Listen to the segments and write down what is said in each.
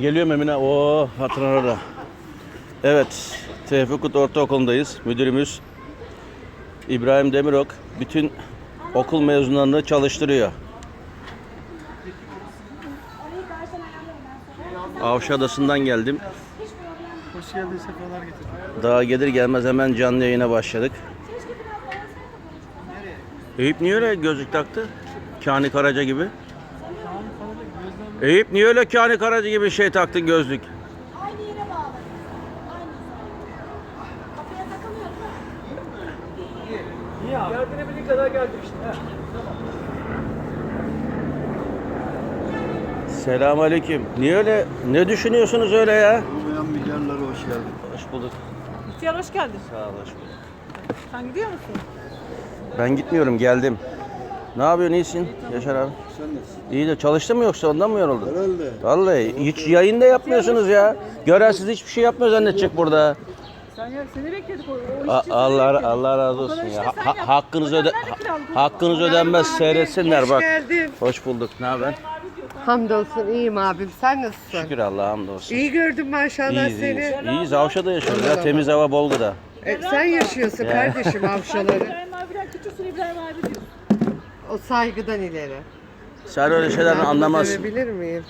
Geliyorum Emine. Oo, hatırlar orada. Evet, Tevfikut Ortaokulu'ndayız. Müdürümüz İbrahim Demirok bütün okul mezunlarını çalıştırıyor. Avşa Adası'ndan geldim. Hoş geldin, sefalar getirdin. Daha gelir gelmez hemen canlı yayına başladık. Eyüp niye öyle gözlük taktı? Kani Karaca gibi. Eyüp niye öyle Kani Karaca gibi şey taktın gözlük? Aynı yere bağlı. Aynı. Kapıya takılıyor değil mi? İyi abi. Geldiğine kadar geldim işte. Selamünaleyküm. Niye öyle? Ne düşünüyorsunuz öyle ya? Olmayan milyarlara hoş geldin. Hoş bulduk. İhtiyar hoş geldin. Sağ ol, hoş bulduk. Sen gidiyor musun? Ben gitmiyorum, geldim. Ne yapıyorsun, iyisin Yaşar abi? Sen nasılsın? İyi de çalıştın mı yoksa ondan mı yoruldun? Herhalde. Vallahi hiç yayında yapmıyorsunuz ya. Görensiz hiçbir şey yapmıyor zannedecek burada. Sen ya seni bekledik. O, o A- seni Allah bekledik. Allah razı olsun ya. Ha- yap. hakkınız öde Hocam nerede kiralık? hakkınız ödenmez seyretsinler bak. geldin. Hoş bulduk. Ne haber? Hamdolsun iyiyim abim. Sen nasılsın? Şükür Allah'a hamdolsun. İyi gördüm maşallah İyiyiz, seni. iyiyiz. İyiyiz. Avşa'da yaşıyoruz ya. Temiz hava bol gıda. E, sen yaşıyorsun Ya. kardeşim avşaları. İbrahim abiler küçüksün İbrahim abi diyor. O saygıdan ileri. Sen öyle şeylerden Ben bunu anlamazsın. dövebilir miyim?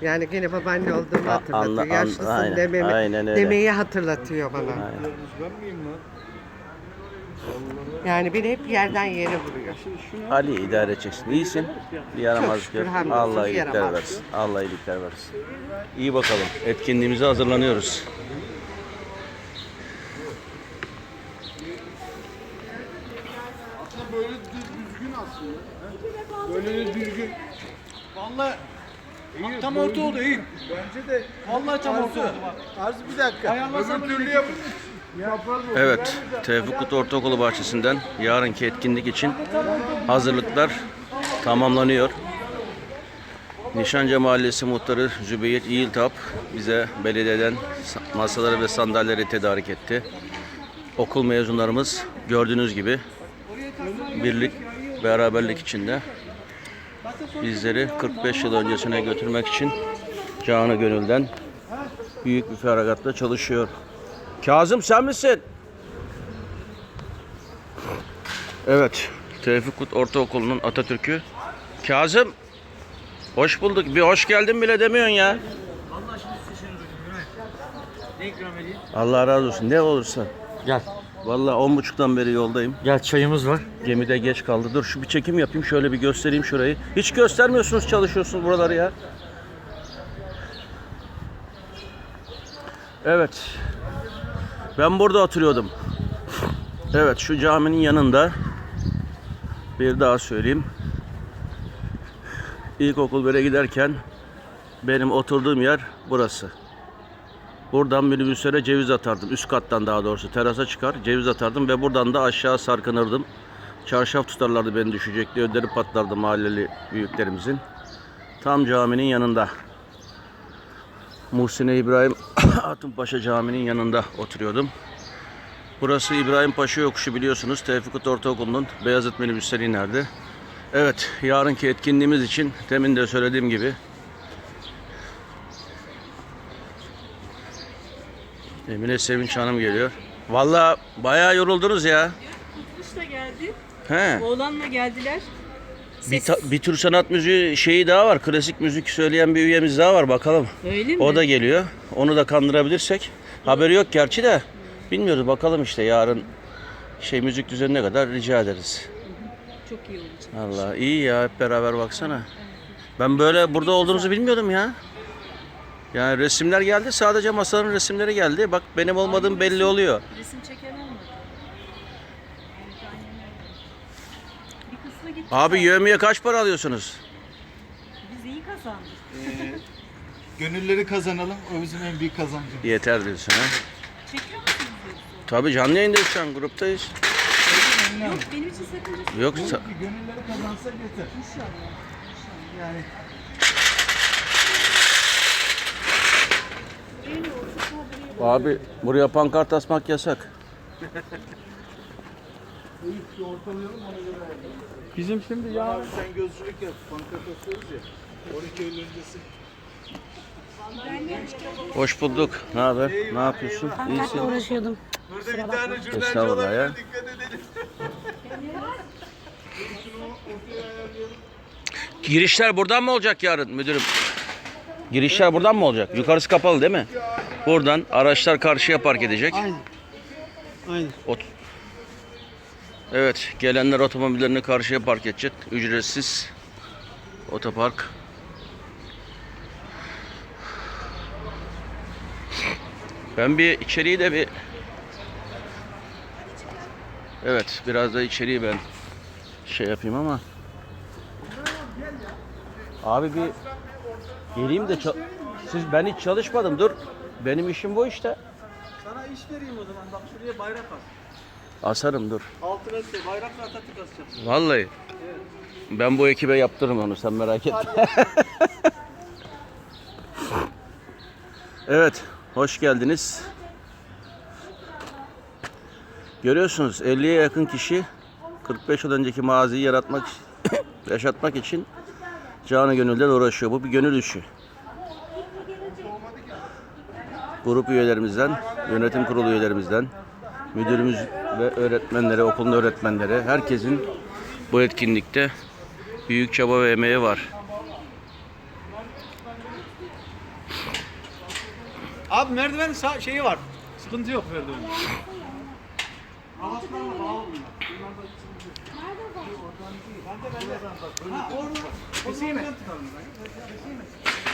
Yani gene babaanne olduğumu hatırlatıyor. anla- an- Yaşlısın aynen, dememi, aynen öyle. demeyi hatırlatıyor bana. Ben miyim lan? Yani beni hep yerden yere vuruyor. Ali idare edeceksin. İyisin. Bir yaramazlık şükür, yok. hamdolsun, Allah iyilikler yaramaz. versin. Allah iyilikler versin. İyi bakalım. Etkinliğimize hazırlanıyoruz. Böyle düzgün aslında. Böyle de düzgün. Vallahi Bak tam orta oldu iyi. bence de Vallahi tam orta oldu bak. arz bir dakika. Ayarlasam Öbür türlü yapın. Evet, Tevfikut Ortaokulu bahçesinden yarınki etkinlik için hazırlıklar tamamlanıyor. Nişancı Mahallesi Muhtarı Zübeyir İyiltap bize belediyeden sa- masaları ve sandalyeleri tedarik etti. Okul mezunlarımız gördüğünüz gibi birlik, beraberlik içinde bizleri 45 yıl öncesine götürmek için canı gönülden büyük bir feragatla çalışıyor. Kazım sen misin? Evet. Tevfikut Ortaokulu'nun Atatürk'ü. Kazım. Hoş bulduk. Bir hoş geldin bile demiyorsun ya. Allah razı olsun. Ne olursa. Gel. Vallahi on buçuktan beri yoldayım. Gel çayımız var. Gemide geç kaldı. Dur şu bir çekim yapayım. Şöyle bir göstereyim şurayı. Hiç göstermiyorsunuz çalışıyorsunuz buraları ya. Evet. Ben burada oturuyordum. Evet şu caminin yanında bir daha söyleyeyim. İlkokul bire giderken benim oturduğum yer burası. Buradan minibüslere ceviz atardım. Üst kattan daha doğrusu terasa çıkar ceviz atardım ve buradan da aşağı sarkınırdım. Çarşaf tutarlardı beni düşecek diye patlardı mahalleli büyüklerimizin. Tam caminin yanında. Muhsin İbrahim Hatunpaşa Camii'nin yanında oturuyordum. Burası İbrahim Paşa yokuşu biliyorsunuz. Tevfikut Ortaokulu'nun Beyazıt minibüsleri inerdi. Evet, yarınki etkinliğimiz için demin de söylediğim gibi Emine Sevinç Hanım geliyor. Vallahi bayağı yoruldunuz ya. Kış da geldi. He. Oğlanla geldiler. Bir, ta- bir tür sanat müziği şeyi daha var. Klasik müzik söyleyen bir üyemiz daha var. Bakalım. Öyle mi? O da geliyor. Onu da kandırabilirsek. Haberi yok gerçi de. Bilmiyoruz. Bakalım işte yarın şey müzik düzenine kadar rica ederiz. Çok iyi olacak. Allah iyi ya hep beraber baksana. Ben böyle burada olduğunuzu bilmiyordum ya. Yani resimler geldi. Sadece masanın resimleri geldi. Bak benim olmadığım belli oluyor. Resim çeken olmadı. Bir kısmı gitti. Abi yövmeye kaç para alıyorsunuz? Biz iyi kazandık. Gönülleri kazanalım. O bizim en büyük kazancımız. Yeter diyorsun ha. Çekiyor musunuz? Tabii canlı yayındayız şu an gruptayız. Yok benim için sakıncası Yok sa- Gönülleri kazansak yeter. inşallah. Yani Abi buraya pankart asmak yasak. Bizim şimdi ya abi sen gözcülük yap. Banka tasıyoruz ya. 12 Eylül öncesi. Hoş bulduk. Ne haber? Ne yapıyorsun? İyisin. uğraşıyordum. Estağfurullah ya. Girişler buradan mı olacak yarın müdürüm? Girişler buradan mı olacak? Yukarısı kapalı değil mi? Buradan araçlar karşıya park edecek. Aynen. Aynen. Ot evet, gelenler otomobillerini karşıya park edecek. Ücretsiz otopark. Ben bir içeriği de bir Evet, biraz da içeriği ben şey yapayım ama Abi bir geleyim de ça- siz ben hiç çalışmadım. Dur. Benim işim bu işte. Sana iş vereyim o zaman. Bak şuraya bayrak as. Asarım dur. Altına işte bayrakla Atatürk asacağım. Vallahi. Ben bu ekibe yaptırırım onu sen merak etme. evet, hoş geldiniz. Görüyorsunuz 50'ye yakın kişi 45 yıl önceki maziyi yaratmak, yaşatmak için canı gönülden uğraşıyor. Bu bir gönül işi. Grup üyelerimizden, yönetim kurulu üyelerimizden, müdürümüz ve öğretmenleri, okulun öğretmenleri, herkesin bu etkinlikte büyük çaba ve emeği var. Abi merdiven şeyi var. Sıkıntı yok merdiven.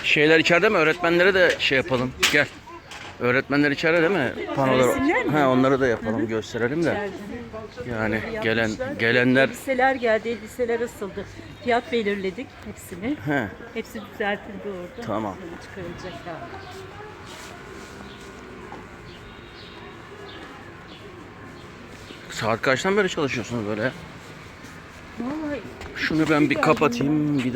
Şeyler içeride mi? Öğretmenlere de şey yapalım. Gel. Öğretmenler içeride değil mi? Panolar. Ha, onları da yapalım, gösterelim de. Yani gelen gelenler Elbiseler geldi, elbiseler ısıldı. Fiyat belirledik hepsini. he, Hepsi düzeltildi orada. Tamam. Sonra Çıkarılacak yani. saat kaçtan beri çalışıyorsunuz böyle? Şunu ben bir kapatayım. Bir de